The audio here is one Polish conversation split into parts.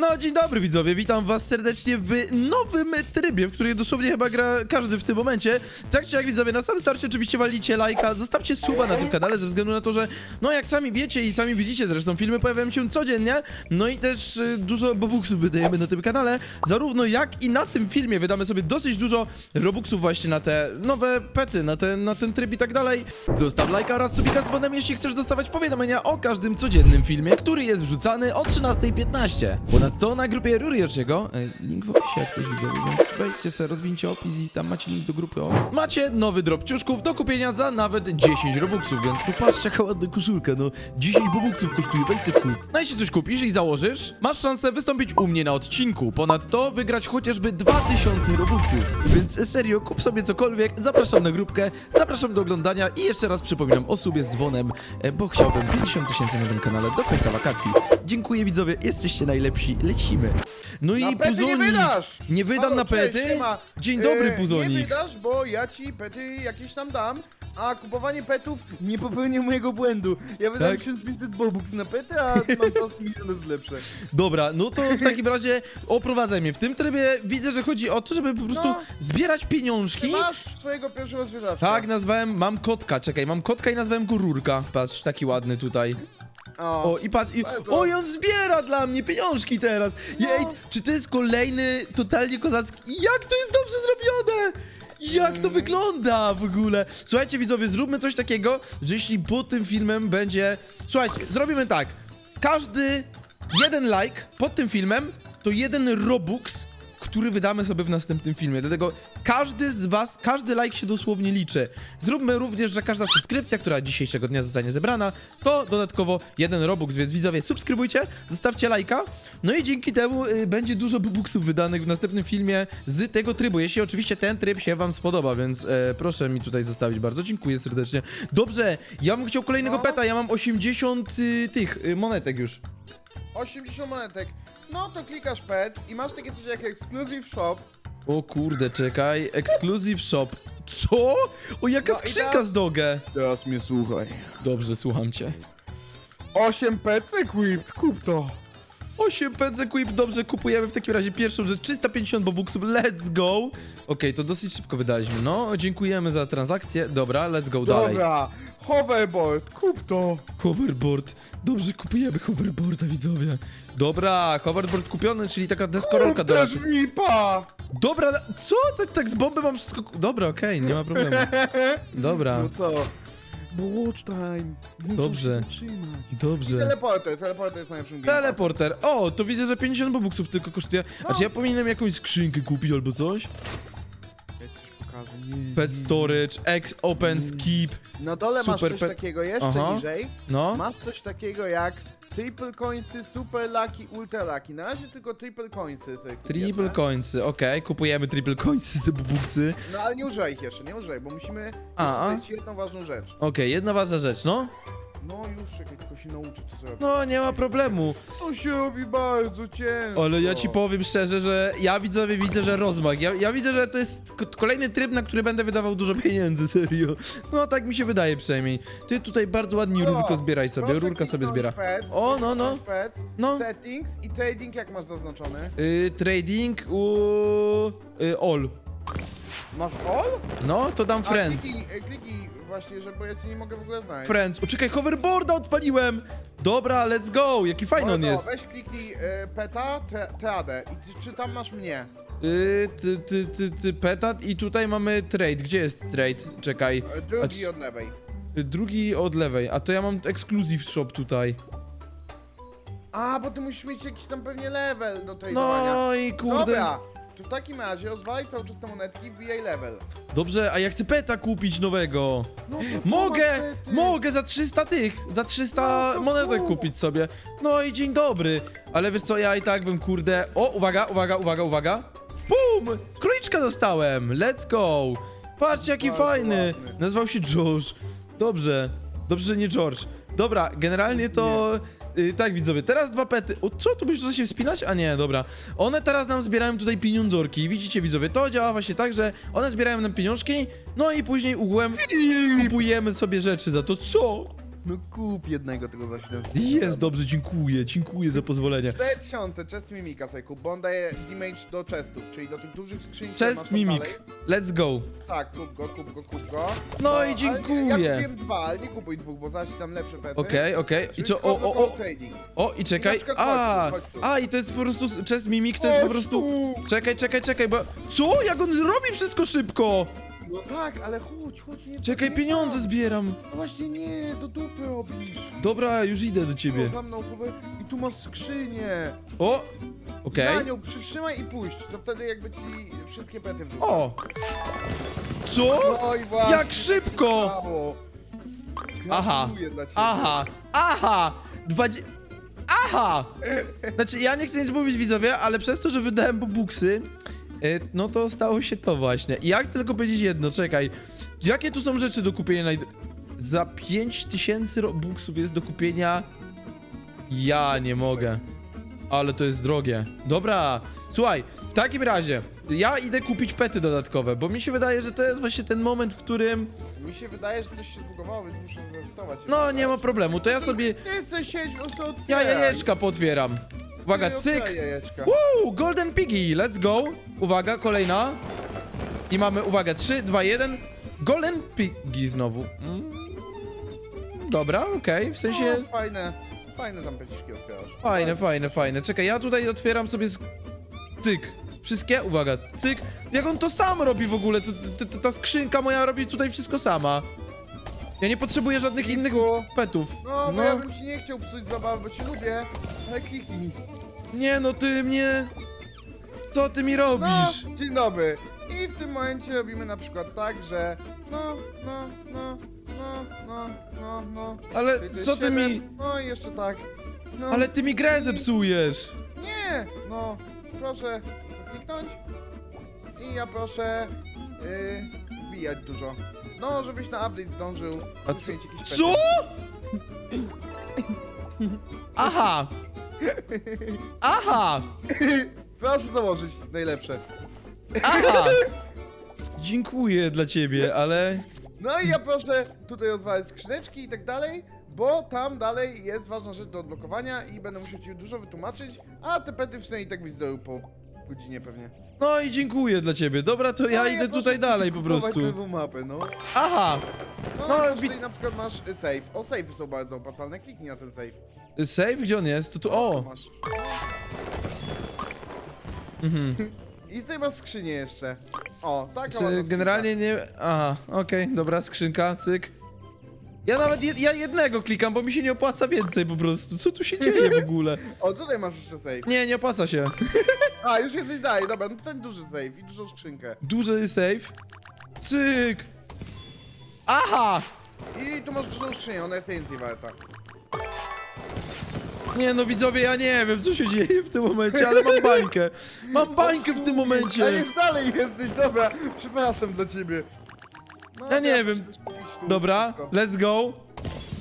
No, dzień dobry widzowie, witam was serdecznie w nowym trybie, w którym dosłownie chyba gra każdy w tym momencie. Tak czy jak widzowie, na samym starcie oczywiście walicie lajka, zostawcie suba na tym kanale ze względu na to, że no jak sami wiecie i sami widzicie zresztą, filmy pojawiają się codziennie, no i też y, dużo bobuksów wydajemy na tym kanale, zarówno jak i na tym filmie wydamy sobie dosyć dużo robuxów właśnie na te nowe pety, na ten, na ten tryb i tak dalej. Zostaw lajka oraz subika z dzwonem, jeśli chcesz dostawać powiadomienia o każdym codziennym filmie, który jest wrzucany o 13.15. Ponadto na grupie Rurioshiego, e, link w opisie jak coś widzowie, więc wejdźcie sobie, rozwincie opis i tam macie link do grupy o. Macie nowy drop ciuszków do kupienia za nawet 10 robuxów, więc tu patrz jaka ładna koszulka, no 10 robuxów kosztuje, weź sobie kup. No jeśli coś kupisz i założysz, masz szansę wystąpić u mnie na odcinku, ponadto wygrać chociażby 2000 robuxów. Więc serio, kup sobie cokolwiek, zapraszam na grupkę, zapraszam do oglądania i jeszcze raz przypominam o subie z dzwonem, e, bo chciałbym 50 tysięcy na tym kanale do końca wakacji. Dziękuję widzowie, jesteście najlepsi, lecimy. No i Na pety nie Puzonik. wydasz! Nie wydam Halo, na cześć, pety? siema. Dzień dobry, Puzonik. Nie wydasz, bo ja ci pety jakieś tam dam, a kupowanie petów nie popełnia mojego błędu. Ja wydam Tak? 1500 bobux na pety, a mam to miliony lepsze. Dobra, no to w takim razie oprowadzaj mnie. W tym trybie widzę, że chodzi o to, żeby po prostu No. zbierać Ty pieniążki. masz swojego pierwszego zwierzaczka. Tak, nazwałem, mam kotka, czekaj, mam kotka i nazwałem go Rurka. Patrz, taki ładny tutaj. O, O, i patrz, i, o, i on zbiera dla mnie pieniążki teraz. Jej, czy to jest kolejny totalnie kozacki? Jak to jest dobrze zrobione? Jak to wygląda w ogóle? Słuchajcie widzowie, zróbmy coś takiego, że jeśli pod tym filmem będzie... Słuchajcie, zrobimy tak. Każdy jeden like pod tym filmem to jeden robux, który wydamy sobie w następnym filmie. Dlatego każdy z was, każdy like się dosłownie liczy. Zróbmy również, że każda subskrypcja, która dzisiejszego dnia zostanie zebrana, to dodatkowo jeden robux, więc widzowie subskrybujcie, zostawcie lajka, no i dzięki temu y, będzie dużo bobuksów wydanych w następnym filmie z tego trybu, jeśli oczywiście ten tryb się wam spodoba, więc e, proszę mi tutaj zostawić bardzo, dziękuję serdecznie. Dobrze, ja bym chciał kolejnego No. peta, ja mam 80 y, tych y, monetek już. 80 monetek. No to klikasz pet i masz takie coś jak Exclusive Shop. O kurde, czekaj, exclusive shop. Co? O, jaka No i skrzynka teraz- z dogę. Teraz mnie słuchaj. Dobrze, słucham cię. 8 pets equipped, kup to. 8 pędze Quip, dobrze, kupujemy w takim razie pierwszą rzecz, 350 bobuksów, let's go! Okej, to dosyć szybko wydaliśmy, no, dziękujemy za transakcję, dobra, let's go dalej. Dobra, hoverboard, kup to. Hoverboard, dobrze, kupujemy hoverboarda, widzowie. Dobra, hoverboard kupiony, czyli taka deskorolka do też mipa. Dobra, co? Tak, tak z bomby mam wszystko... Dobra, okej, nie ma problemu. Dobra, No co? Bo watch time. Muszę Dobrze. się zatrzymać. dobrze. Teleporter, teleporter jest najlepszym game Teleporter. O, to widzę, że 50 bobuksów tylko kosztuje. A czy ja powinienem jakąś skrzynkę kupić albo coś? Pokażę. Nie, Pet nie. storage, X open skip. Na dole masz Super coś takiego jeszcze Aha. niżej. No. Masz coś takiego jak triple coinsy, super lucky, ultra lucky. Na razie tylko triple coinsy sobie Triple kupujemy. coinsy, okej, kupujemy triple coinsy z bobuksy. No ale nie używaj ich jeszcze, nie używaj, bo musimy A, jedną ważną rzecz. Okej, jedna ważna rzecz, no. No już, czekaj, tylko się nauczę to zrobić. No, nie ma problemu. To się robi bardzo ciężko. Ale ja ci powiem szczerze, że ja widzowie widzę, że rozmach. Ja, ja widzę, że to jest k- kolejny tryb, na który będę wydawał dużo pieniędzy, serio. No, tak mi się wydaje przynajmniej. Ty tutaj bardzo ładnie rurko zbieraj sobie, Proszę rurka sobie kliknąć zbiera. Pets, O, no, no. Pets, No. Settings i trading jak masz zaznaczony? Y, trading u... Y, all. Masz all? No, to dam A, friends. Kliknij, e, kliknij właśnie, że bo ja cię nie mogę w ogóle znaleźć. Friends. O, czekaj, hoverboarda odpaliłem! Dobra, let's go! Jaki fajny on Mordo, jest. Weź kliknij e, peta, te, teadę i ty, czy tam masz mnie? Y, ty, ty, ty, ty, petat i tutaj mamy trade. Gdzie jest trade? Czekaj. E, A Drugi c- od lewej. Y, Drugi od lewej, a to ja mam exclusive shop tutaj. A, bo ty musisz mieć jakiś tam pewnie level do tradowania. No i kurde. Dobra, to w takim razie rozwalaj cały czas te monetki wbijaj level. Dobrze, a ja chcę peta kupić nowego. No to tu Mogę, pety. mogę za 300 tych, za 300 No to monetek kupić sobie. No i dzień dobry. Ale wiesz co, ja i tak bym kurde... O, uwaga, uwaga, uwaga, uwaga. Bum! Króliczka dostałem, let's go. Patrz jaki Bardzo fajny. ładny. Nazywał się George. Dobrze, dobrze, że nie George. Dobra, generalnie to... y, tak, widzowie, teraz dwa pety. O, co, tu będziesz się wspinać? A nie, dobra. One teraz nam zbierają tutaj pieniądzorki. Widzicie, widzowie, to działa właśnie tak, że one zbierają nam pieniążki, no i później ugłem kupujemy sobie rzeczy za to. Co? No kup jednego tego za 700. Jest, dobrze, dziękuję, dziękuję za pozwolenie. 4000 chest mimika sobie kup, bo on daje damage do chestów, czyli do tych dużych skrzyń, które masz Chest tam mimik, let's go. Tak, kup go, kup go, kup go. No i ale dziękuję. Ja kupiłem dwa, ale nie kupuj dwóch, bo zaś tam lepsze pety. Okej, okej. I Czyli co, o, o, o, trading. o, i czekaj. I na przykład A, chodź tu, chodź tu. a, i to jest po prostu, chest mimik to jest po Chodź prostu... tu. Czekaj, czekaj, czekaj, bo... Co? Jak on robi wszystko szybko? No tak, ale chodź, chodź, nie Czekaj, pieniądze zbieram. No właśnie nie, do dupy robisz. Dobra, już idę do ciebie. Znam naukowe i tu masz skrzynię. O, okej. Na nią przytrzymaj i puść, to wtedy jakby ci wszystkie pety wrzucą. O! Co? No i właśnie, Jak szybko! stało. Aha, Gratuluję dla ciebie. aha, aha! Dwadzie... Aha! Znaczy, ja nie chcę nic mówić, widzowie, ale przez to, że wydałem buksy, y, no to stało się to właśnie. I jak tylko powiedzieć jedno, czekaj. Jakie tu są rzeczy do kupienia? Naj... Za 5000 buksów jest do kupienia... Ja nie mogę. Ale to jest drogie. Dobra, słuchaj, w takim razie ja idę kupić pety dodatkowe, bo mi się wydaje, że to jest właśnie ten moment, w którym... Mi się wydaje, że coś się zbugowało, więc muszę zrestować. No, nie ma problemu, to ja sobie... Nie chcę sieć, no co Ja jajeczka potwieram. Uwaga, cyk! Woo! Golden Piggy, let's go! Uwaga, kolejna. I mamy, uwaga, 3, 2, 1. Golden Piggy znowu. Mm. Dobra, okej, w sensie... No, fajne, fajne tam peciszki otwierasz. Fajne, fajne, fajne. Czekaj, ja tutaj otwieram sobie z... Cyk. Wszystkie? Uwaga, cyk. Jak on to sam robi w ogóle? To, to, to, ta skrzynka moja robi tutaj wszystko sama. Ja nie potrzebuję żadnych innych Niku. petów. No, bo No, ja bym ci nie chciał psuć zabawy, bo cię lubię, ale kliknij. nie no, ty mnie... Co ty mi No, robisz? dzień dobry. I w tym momencie robimy na przykład tak, że no, no, no, no, no, no, no. Ale Czyli to jest co ty siedem, mi... No i jeszcze tak. No. Ale ty mi grę zepsujesz. Nie! No, proszę kliknąć. I ja proszę yy, wbijać dużo. No, żebyś na update zdążył. A co? jakiś Co? Aha! Aha! Proszę założyć, najlepsze. Aha! Dziękuję dla ciebie, ale... No i ja proszę tutaj rozwalać skrzyneczki i tak dalej, bo tam dalej jest ważna rzecz do odblokowania i będę musiał ci dużo wytłumaczyć, a te pety i tak byś zdobył po godzinie pewnie. No i dziękuję dla ciebie. Dobra, to ja No idę proszę tutaj dalej po kupować prostu. nową mapę, no. Aha! No, No, no wi- tutaj na przykład masz y, save. O, save są bardzo opłacalne, kliknij na ten save. Save? Gdzie on jest? Tu, tu, o! masz. Mhm. I tutaj masz skrzynię jeszcze. O, Czy skrzynka. generalnie nie... Aha, okej, dobra, skrzynka, cyk. Ja nawet jed, ja jednego klikam, bo mi się nie opłaca więcej po prostu. Co tu się dzieje w ogóle? O, tutaj masz jeszcze save. Nie, nie opłaca się. A, już jesteś dalej, dobra, no to ten duży save i dużą skrzynkę. Duży save. Cyk! Aha! I tu masz dużą skrzynię, ona jest więcej warta. Nie no widzowie, ja nie wiem co się dzieje w tym momencie, ale mam bańkę. Mam bańkę w tym A momencie. już dalej jesteś, dobra, przepraszam dla ciebie. No, Ja nie wiem. tu Dobra, wszystko. let's go.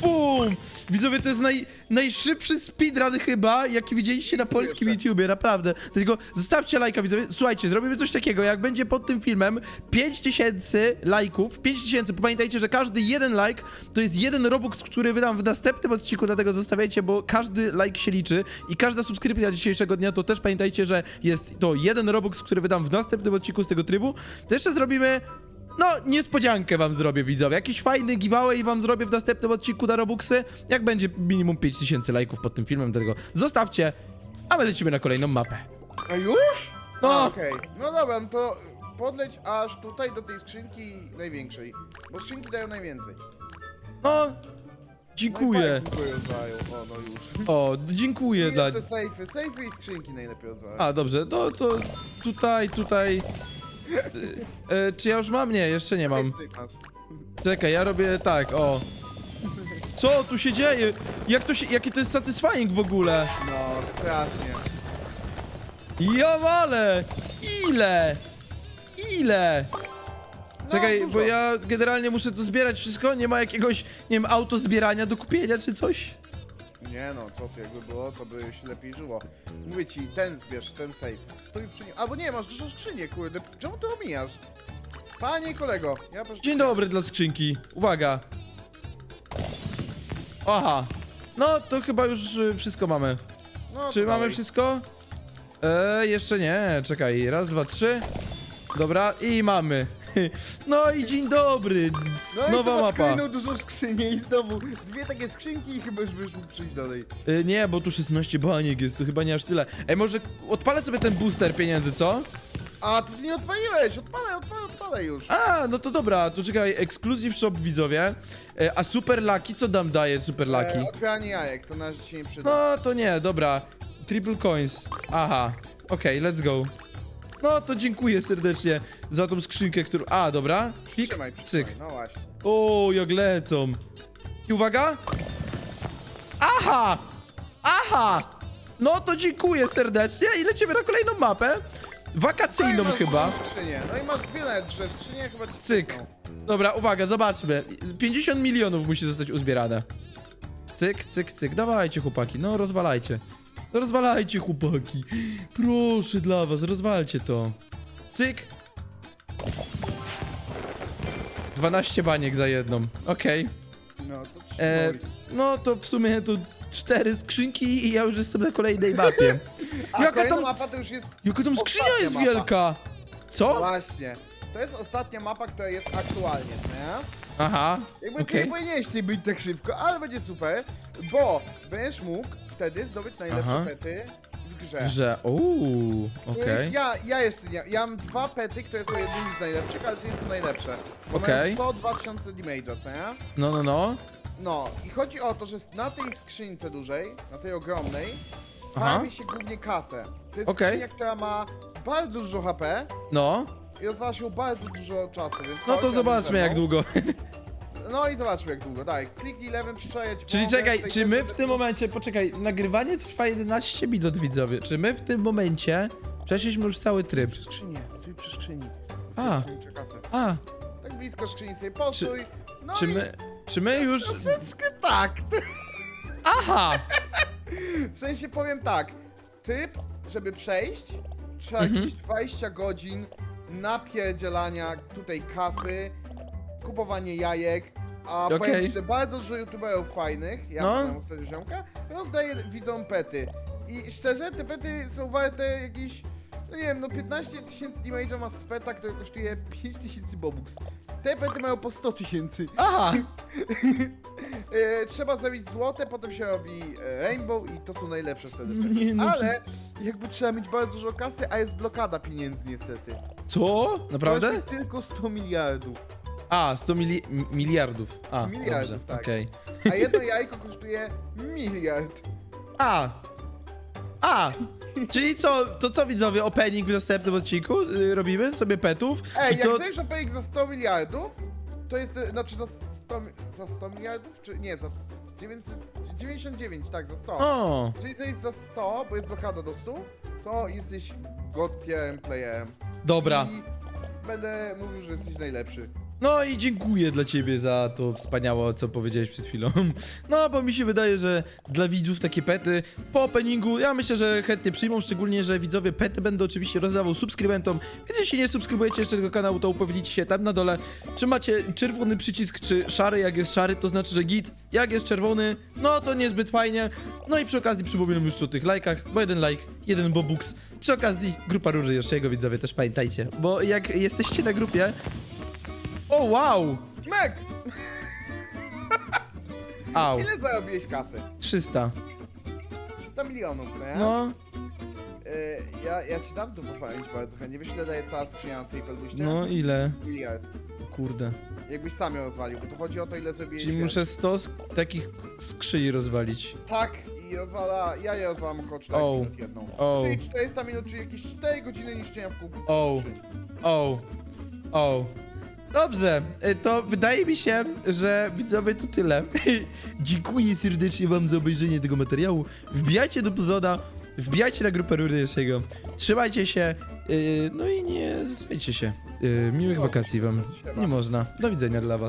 Bum! Widzowie, to jest naj, najszybszy speedrun chyba, jaki widzieliście na polskim Jeszcze. YouTubie, naprawdę. Tylko zostawcie lajka, widzowie. Słuchajcie, zrobimy coś takiego, jak będzie pod tym filmem 5000 lajków, 5000, pamiętajcie, że każdy jeden like to jest jeden robux, który wydam w następnym odcinku, dlatego zostawiajcie, bo każdy like się liczy i każda subskrypcja dzisiejszego dnia, to też pamiętajcie, że jest to jeden robux, który wydam w następnym odcinku z tego trybu. To jeszcze zrobimy no, niespodziankę wam zrobię, widzowie. Jakiś fajny giveaway wam zrobię w następnym odcinku na Robuxy, jak będzie minimum 5000 lajków pod tym filmem, dlatego zostawcie, a my lecimy na kolejną mapę. A już? No. Okej, no dobra, no to podleć aż tutaj do tej skrzynki największej. Bo skrzynki dają najwięcej. No, No dziękuję. i dziękuję. O, no już. O, dziękuję I dla... jeszcze sejfy, sejfy i skrzynki najlepiej rozwalają. A, dobrze, no to tutaj, tutaj... E, czy ja już mam? Nie, jeszcze nie mam. Czekaj, ja robię tak, o. Co tu się dzieje? Jak to się, jakie to jest satisfying w ogóle? No, strasznie. Ja wale! Ile? Ile? No, Czekaj, dużo. bo ja generalnie muszę to zbierać wszystko, nie ma jakiegoś, nie wiem, auto zbierania do kupienia czy coś? Nie no, co ty, jakby było, to by się lepiej żyło. Mówię ci, ten zbierz, ten safe. Stój przy nim. Albo nie, masz dużo skrzynię, kurde. Czemu to omijasz? Panie kolego, ja proszę... Dzień dobry dla skrzynki. Uwaga. Aha. No, to chyba już y, wszystko mamy. No, Czy to mamy dalej. wszystko? Eee, jeszcze nie, czekaj. Raz, dwa, trzy. Dobra, i mamy. No i dzień dobry. No i Nowa tu masz mapa. kolejną dużą skrzynię i znowu dwie takie skrzynki i chyba już mógł przyjść dalej. E, nie, bo tu 16 baniek jest, to chyba nie aż tyle. Ej, może odpalę sobie ten booster pieniędzy, co? A, to ty nie odpaliłeś! Odpalaj, odpalaj, odpalaj już! A, no to dobra, to czekaj, Exclusive Shop widzowie. E, a Super Lucky, co nam daje Super Lucky? E, otwieranie jajek, to na się nie przyda. No to nie, dobra. Triple coins. Aha. Okej, let's go. No to dziękuję serdecznie za tą skrzynkę, którą... A, dobra. Pik, Trzymaj, cyk. no właśnie. O, jak lecą. I uwaga. Aha! Aha! No to dziękuję serdecznie i lecimy na kolejną mapę. Wakacyjną No i masz chyba. No i masz dwie nawet trzy skrzynie, chyba ci Cyk. Dobra, uwaga, zobaczmy. 50 milionów musi zostać uzbierane. Cyk, cyk, cyk. Dawajcie, chłopaki, no rozwalajcie. Rozwalajcie, chłopaki. Proszę dla was, rozwalcie to. Cyk. 12 baniek za jedną. Okej. No to E, trzymaj. No to w sumie to cztery skrzynki i ja już jestem na kolejnej mapie. A jaka kolejna tam- mapa to już jest... Jaka tam skrzynia Ostatnia jest mapa. wielka? Co? Właśnie. To jest ostatnia mapa, która jest aktualnie, nie? Aha, Jakby okej. nie powinieneś być tak szybko, ale będzie super, bo będziesz mógł wtedy zdobyć najlepsze Aha. pety w grze. Że, uuu, okej. Ja, ja jeszcze nie, ja mam dwa pety, które są jednymi z najlepszych, ale to nie są najlepsze. Bo Okej. mają 102 tysiące damage'a, co nie? No, no, no. No, i chodzi o to, że na tej skrzynce dużej, na tej ogromnej, Aha. się głównie kasę. To jest Okej. skrzynia, która ma bardzo dużo HP No. I odwala się bardzo dużo czasu, więc No to zobaczmy jak długo. No i zobaczmy jak długo, daj, kliknij lewym, przyczajać Czyli czekaj, czy my w tym momencie, poczekaj, nagrywanie trwa 11 minut widzowie. Czy my w tym momencie przeszliśmy już cały tryb? Przy skrzyni, stój przy skrzyni. A. Skrzyni. A, Tak blisko skrzyni sobie postój. No czy i my, czy my już... Troszeczkę tak. Aha! W sensie powiem tak. Typ, żeby przejść, trzeba Mhm. jakieś 20 godzin napierdzielania tutaj kasy, kupowanie jajek, a Okej. powiem ci, że bardzo dużo youtuberów fajnych, ja No. no. ostatnio ziomka, rozdaje widzom pety. I szczerze, te pety są warte jakieś, no nie wiem, no 15 tysięcy damage'a ma z peta, który kosztuje 5 tysięcy bobux. Te pety mają po 100 tysięcy. Aha! E, trzeba zrobić złote, potem się robi e, rainbow i to są najlepsze wtedy. Nie, no Ale jakby trzeba mieć bardzo dużo kasy, a jest blokada pieniędzy niestety. Co? Naprawdę? Kosztuje tylko 100 miliardów. A, 100 mili mi- miliardów. A, Miliardów, dobrze, tak. okej. A jedno jajko kosztuje miliard. A! A! Czyli co, to co widzowie, opening w następnym odcinku y, robimy sobie petów? Ej, I jak to... chcesz opening za 100 miliardów, to jest, e, znaczy za 100, mi- za 100 miliardów, czy nie, za 900, 99, tak, za 100. O! Czyli jest za 100, bo jest blokada do 100, to jesteś god tierem playerem. Dobra. I będę mówił, że jesteś najlepszy. No i dziękuję dla ciebie za to wspaniałe, co powiedziałeś przed chwilą. No, bo mi się wydaje, że dla widzów takie pety po openingu, ja myślę, że chętnie przyjmą, szczególnie, że widzowie pety będę oczywiście rozdawał subskrybentom, więc jeśli nie subskrybujecie jeszcze tego kanału, to upewnicie się tam na dole, czy macie czerwony przycisk, czy szary, jak jest szary, to znaczy, że git, jak jest czerwony, no to niezbyt fajnie. No i przy okazji przypominam już o tych lajkach, bo jeden like, jeden bobux. Przy okazji grupa Róży Joshiego, widzowie, też pamiętajcie, bo jak jesteście na grupie... O, wow! Meg! Au, Ile zarobiłeś kasy? 300. 300 milionów, co nie? No, Y, ja, ja ci dam tu pochwalić bardzo chętnie. Wiesz ile daje cała skrzynia na Triple Boostie? no ile? Miliard. Kurde. Jakbyś sam ją rozwalił, bo tu chodzi o to ile zrobiłeś Czyli wiesz. muszę 100 sk- takich skrzyni rozwalić. Tak, i rozwala... Ja je rozwalam około 4 O. minut jedną. O. Czyli 400 minut, czyli jakieś 4 godziny niszczenia w kółku. O. O. O. Dobrze, y, to wydaje mi się, że widzowie to tyle. Dziękuję serdecznie wam za obejrzenie tego materiału. Wbijajcie do Pozoda, wbijajcie na grupę Rury Jeszego. Trzymajcie się, y, no i nie zdrajcie się. Y, Miłych No, wakacji wam. Nie można. Do widzenia dla was.